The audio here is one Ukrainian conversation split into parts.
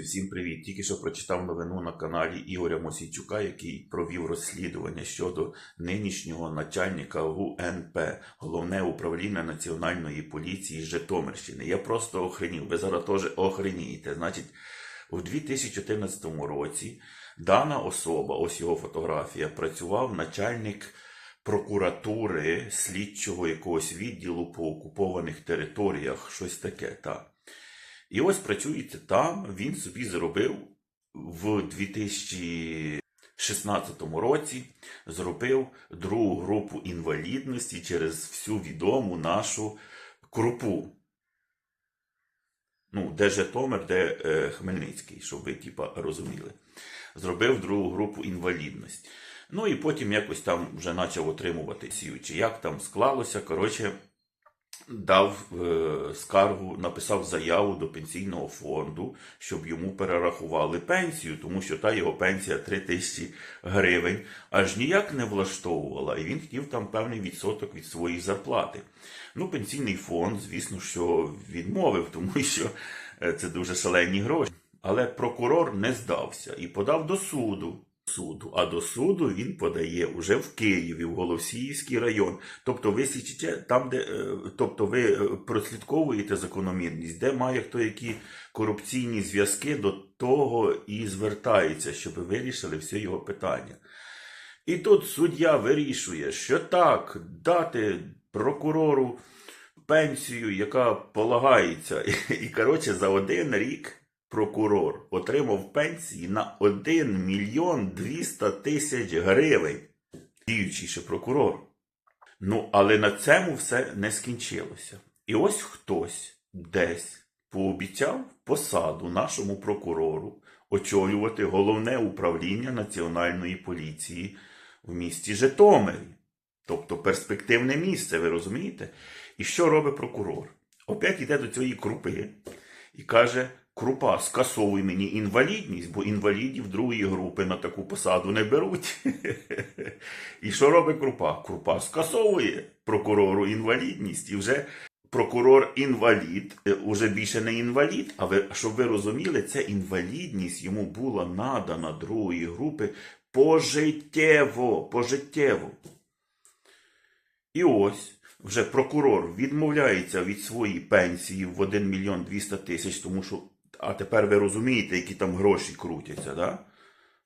Всім привіт! Тільки що прочитав новину на каналі Ігоря Мосійчука, який провів розслідування щодо нинішнього начальника ГУНП, головне управління Національної поліції Житомирщини. Я просто охренів. Ви зараз теж охренієте. Значить, у 2014 році дана особа, ось його фотографія, працював начальник прокуратури слідчого якогось відділу по окупованих територіях, щось таке. так. І ось працюєте там, він собі заробив в 2016 році, зробив другу групу інвалідності через всю відому нашу крупу. Ну, де Житомир, де е, Хмельницький, щоб ви типа розуміли. Зробив другу групу інвалідності. Ну і потім якось там вже почав отримувати сію. Чи як там склалося, коротше, дав е, скаргу, написав заяву до пенсійного фонду, щоб йому перерахували пенсію, тому що та його пенсія 3 тисячі гривень аж ніяк не влаштовувала, і він хотів там певний відсоток від своєї зарплати. Ну, пенсійний фонд, звісно, що відмовив, тому що е, це дуже шалені гроші. Але прокурор не здався і подав до суду. Суду, а до суду він подає уже в Києві, в Голосіївський район. Тобто ви січите там, де е, тобто ви е, прослідковуєте закономірність, де має хто які корупційні зв'язки до того і звертається, щоб вирішили все його питання. І тут суддя вирішує, що так, дати прокурору пенсію, яка полагається, і коротше, за один рік прокурор отримав пенсії на 1 мільйон 200 тисяч гривень. Діючий ще прокурор. Ну, але на цьому все не скінчилося. І ось хтось десь пообіцяв посаду нашому прокурору очолювати головне управління Національної поліції в місті Житомирі. Тобто перспективне місце, ви розумієте? І що робить прокурор? Опять йде до цієї крупи і каже: Крупа, скасовуй мені інвалідність, бо інвалідів другої групи на таку посаду не беруть. І що робить крупа? Крупа скасовує прокурору інвалідність. І вже прокурор інвалід, е, уже більше не інвалід. А ви, щоб ви розуміли, ця інвалідність йому була надана другої групи пожиттєво. пожиттєво. І ось вже прокурор відмовляється від своєї пенсії в 1 мільйон 200 тисяч, тому що, а тепер ви розумієте, які там гроші крутяться, да?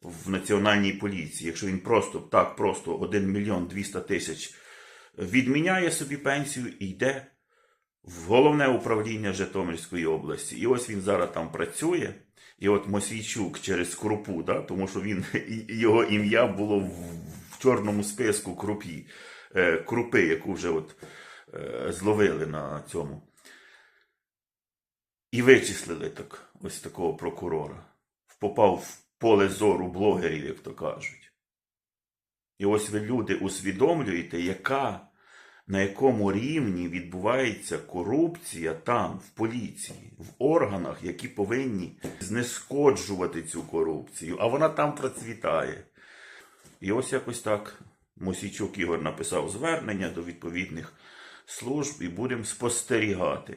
в національній поліції. Якщо він просто так, просто 1 мільйон 200 тисяч відміняє собі пенсію і йде в головне управління Житомирської області. І ось він зараз там працює. І от Мосійчук через крупу, да? тому що він його ім'я було в, в чорному списку крупі, е, крупи, яку вже от е, зловили на цьому. І вичислили так, ось такого прокурора. Попав в поле зору блогерів, як то кажуть. І ось ви люди усвідомлюєте, яка, на якому рівні відбувається корупція там, в поліції, в органах, які повинні знешкоджувати цю корупцію, а вона там процвітає. І ось якось так Мосійчук Ігор написав звернення до відповідних служб і будемо спостерігати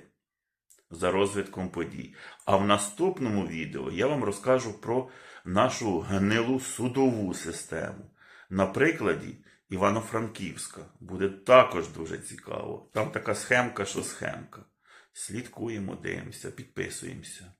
за розвитком подій. А в наступному відео я вам розкажу про нашу гнилу судову систему. На прикладі Івано-Франківська. Буде також дуже цікаво. Там така схемка, що схемка. Слідкуємо, дивимося, підписуємося.